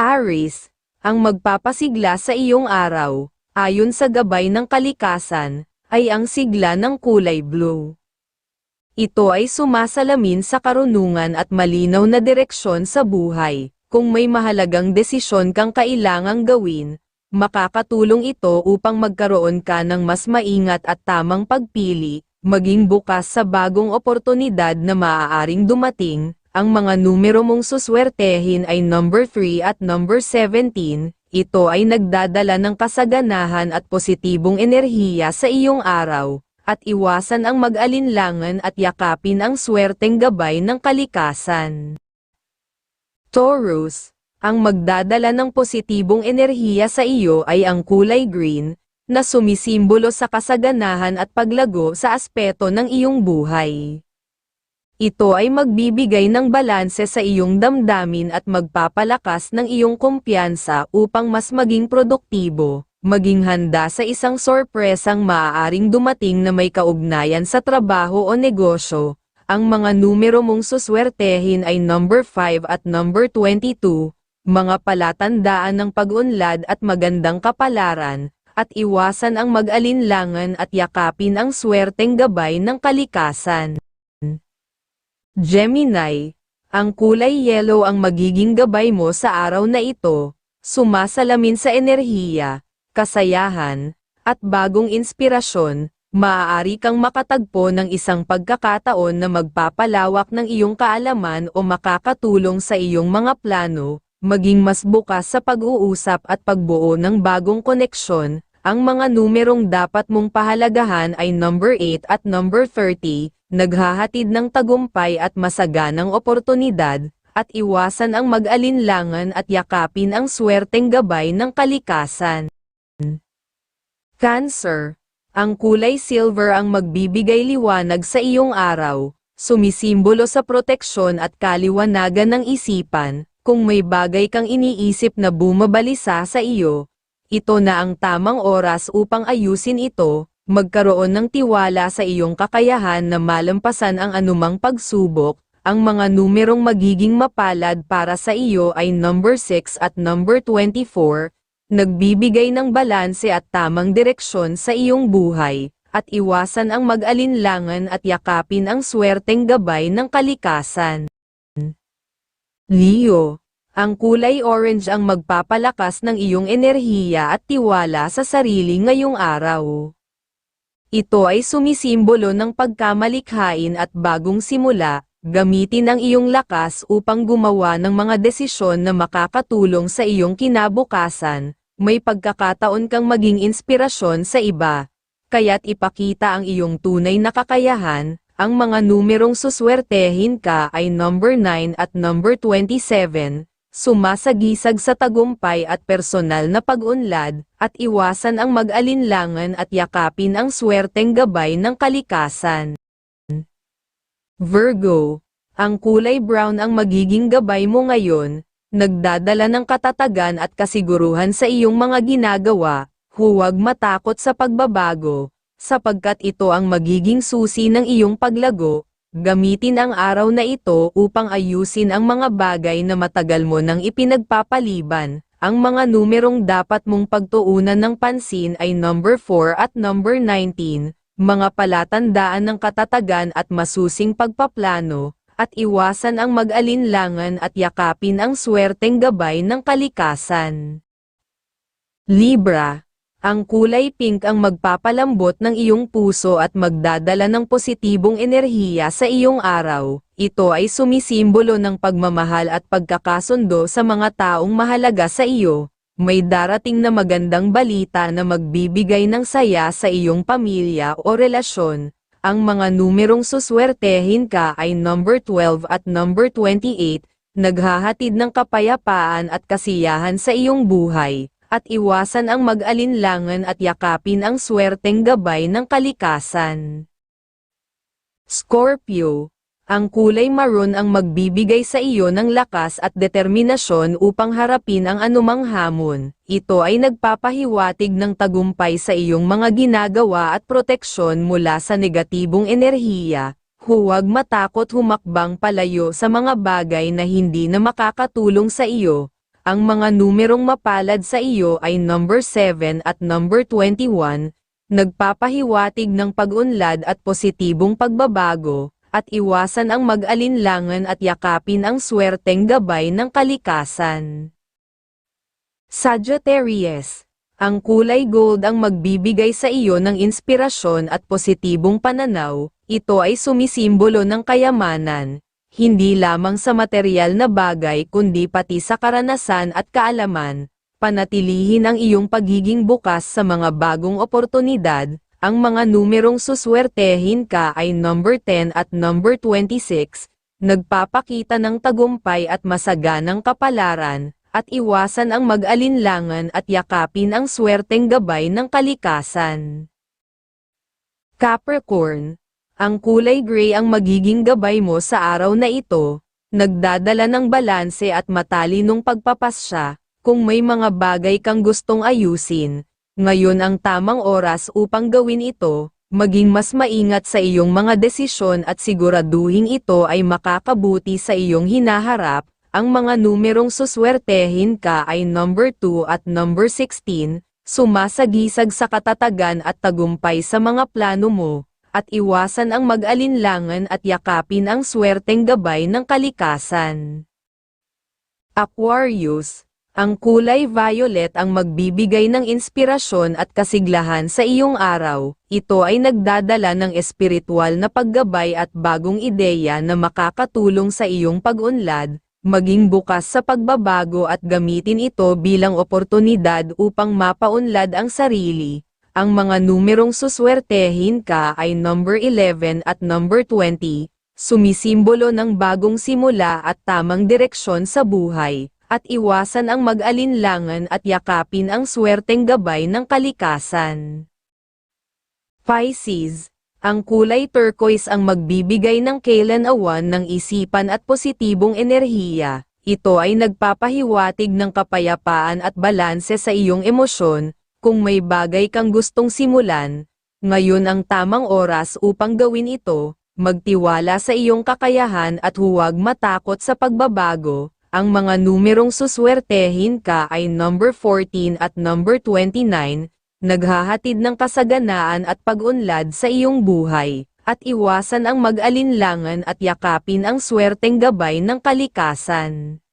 Aris, ang magpapasigla sa iyong araw, ayon sa gabay ng kalikasan, ay ang sigla ng kulay blue. Ito ay sumasalamin sa karunungan at malinaw na direksyon sa buhay. Kung may mahalagang desisyon kang kailangang gawin, makakatulong ito upang magkaroon ka ng mas maingat at tamang pagpili, maging bukas sa bagong oportunidad na maaaring dumating. Ang mga numero mong suswertehin ay number 3 at number 17, ito ay nagdadala ng kasaganahan at positibong enerhiya sa iyong araw, at iwasan ang mag-alinlangan at yakapin ang swerteng gabay ng kalikasan. Taurus, ang magdadala ng positibong enerhiya sa iyo ay ang kulay green, na sumisimbolo sa kasaganahan at paglago sa aspeto ng iyong buhay. Ito ay magbibigay ng balanse sa iyong damdamin at magpapalakas ng iyong kumpiyansa upang mas maging produktibo, maging handa sa isang sorpresang maaaring dumating na may kaugnayan sa trabaho o negosyo. Ang mga numero mong suswertehin ay number 5 at number 22, mga palatandaan ng pag-unlad at magandang kapalaran, at iwasan ang mag-alinlangan at yakapin ang swerteng gabay ng kalikasan. Gemini, ang kulay yellow ang magiging gabay mo sa araw na ito, sumasalamin sa enerhiya, kasayahan, at bagong inspirasyon, maaari kang makatagpo ng isang pagkakataon na magpapalawak ng iyong kaalaman o makakatulong sa iyong mga plano, maging mas bukas sa pag-uusap at pagbuo ng bagong koneksyon, ang mga numerong dapat mong pahalagahan ay number 8 at number 30, naghahatid ng tagumpay at masaganang oportunidad, at iwasan ang mag-alinlangan at yakapin ang swerteng gabay ng kalikasan. Cancer, ang kulay silver ang magbibigay liwanag sa iyong araw, sumisimbolo sa proteksyon at kaliwanagan ng isipan, kung may bagay kang iniisip na bumabalisa sa iyo, ito na ang tamang oras upang ayusin ito, magkaroon ng tiwala sa iyong kakayahan na malampasan ang anumang pagsubok, ang mga numerong magiging mapalad para sa iyo ay number 6 at number 24, nagbibigay ng balanse at tamang direksyon sa iyong buhay, at iwasan ang mag-alinlangan at yakapin ang swerteng gabay ng kalikasan. Leo ang kulay orange ang magpapalakas ng iyong enerhiya at tiwala sa sarili ngayong araw. Ito ay sumisimbolo ng pagkamalikhain at bagong simula, gamitin ang iyong lakas upang gumawa ng mga desisyon na makakatulong sa iyong kinabukasan, may pagkakataon kang maging inspirasyon sa iba. Kaya't ipakita ang iyong tunay na kakayahan, ang mga numerong suswertehin ka ay number 9 at number 27, sumasagisag sa tagumpay at personal na pag-unlad, at iwasan ang mag-alinlangan at yakapin ang swerteng gabay ng kalikasan. Virgo, ang kulay brown ang magiging gabay mo ngayon, nagdadala ng katatagan at kasiguruhan sa iyong mga ginagawa, huwag matakot sa pagbabago, sapagkat ito ang magiging susi ng iyong paglago, Gamitin ang araw na ito upang ayusin ang mga bagay na matagal mo nang ipinagpapaliban. Ang mga numerong dapat mong pagtuunan ng pansin ay number 4 at number 19, mga palatandaan ng katatagan at masusing pagpaplano, at iwasan ang mag-alinlangan at yakapin ang swerteng gabay ng kalikasan. Libra ang kulay pink ang magpapalambot ng iyong puso at magdadala ng positibong enerhiya sa iyong araw. Ito ay sumisimbolo ng pagmamahal at pagkakasundo sa mga taong mahalaga sa iyo. May darating na magandang balita na magbibigay ng saya sa iyong pamilya o relasyon. Ang mga numerong suswertehin ka ay number 12 at number 28, naghahatid ng kapayapaan at kasiyahan sa iyong buhay at iwasan ang mag-alinlangan at yakapin ang swerteng gabay ng kalikasan. Scorpio, ang kulay maroon ang magbibigay sa iyo ng lakas at determinasyon upang harapin ang anumang hamon. Ito ay nagpapahiwatig ng tagumpay sa iyong mga ginagawa at proteksyon mula sa negatibong enerhiya. Huwag matakot humakbang palayo sa mga bagay na hindi na makakatulong sa iyo, ang mga numerong mapalad sa iyo ay number 7 at number 21, nagpapahiwatig ng pag-unlad at positibong pagbabago, at iwasan ang mag-alinlangan at yakapin ang swerteng gabay ng kalikasan. Sagittarius, ang kulay gold ang magbibigay sa iyo ng inspirasyon at positibong pananaw, ito ay sumisimbolo ng kayamanan, hindi lamang sa material na bagay kundi pati sa karanasan at kaalaman, panatilihin ang iyong pagiging bukas sa mga bagong oportunidad, ang mga numerong suswertehin ka ay number 10 at number 26, nagpapakita ng tagumpay at masaganang kapalaran, at iwasan ang mag-alinlangan at yakapin ang swerteng gabay ng kalikasan. Capricorn, ang kulay gray ang magiging gabay mo sa araw na ito, nagdadala ng balanse at matalinong pagpapasya, kung may mga bagay kang gustong ayusin, ngayon ang tamang oras upang gawin ito, maging mas maingat sa iyong mga desisyon at siguraduhin ito ay makakabuti sa iyong hinaharap, ang mga numerong suswertehin ka ay number 2 at number 16, sumasagisag sa katatagan at tagumpay sa mga plano mo, at iwasan ang mag-alinlangan at yakapin ang swerteng gabay ng kalikasan. Aquarius, ang kulay violet ang magbibigay ng inspirasyon at kasiglahan sa iyong araw, ito ay nagdadala ng espiritual na paggabay at bagong ideya na makakatulong sa iyong pag-unlad, maging bukas sa pagbabago at gamitin ito bilang oportunidad upang mapaunlad ang sarili. Ang mga numerong suswertehin ka ay number 11 at number 20, sumisimbolo ng bagong simula at tamang direksyon sa buhay, at iwasan ang mag-alinlangan at yakapin ang swerteng gabay ng kalikasan. Pisces, ang kulay turquoise ang magbibigay ng kailan awan ng isipan at positibong enerhiya. Ito ay nagpapahiwatig ng kapayapaan at balanse sa iyong emosyon, kung may bagay kang gustong simulan, ngayon ang tamang oras upang gawin ito, magtiwala sa iyong kakayahan at huwag matakot sa pagbabago. Ang mga numerong suswertehin ka ay number 14 at number 29, naghahatid ng kasaganaan at pag-unlad sa iyong buhay, at iwasan ang mag-alinlangan at yakapin ang swerteng gabay ng kalikasan.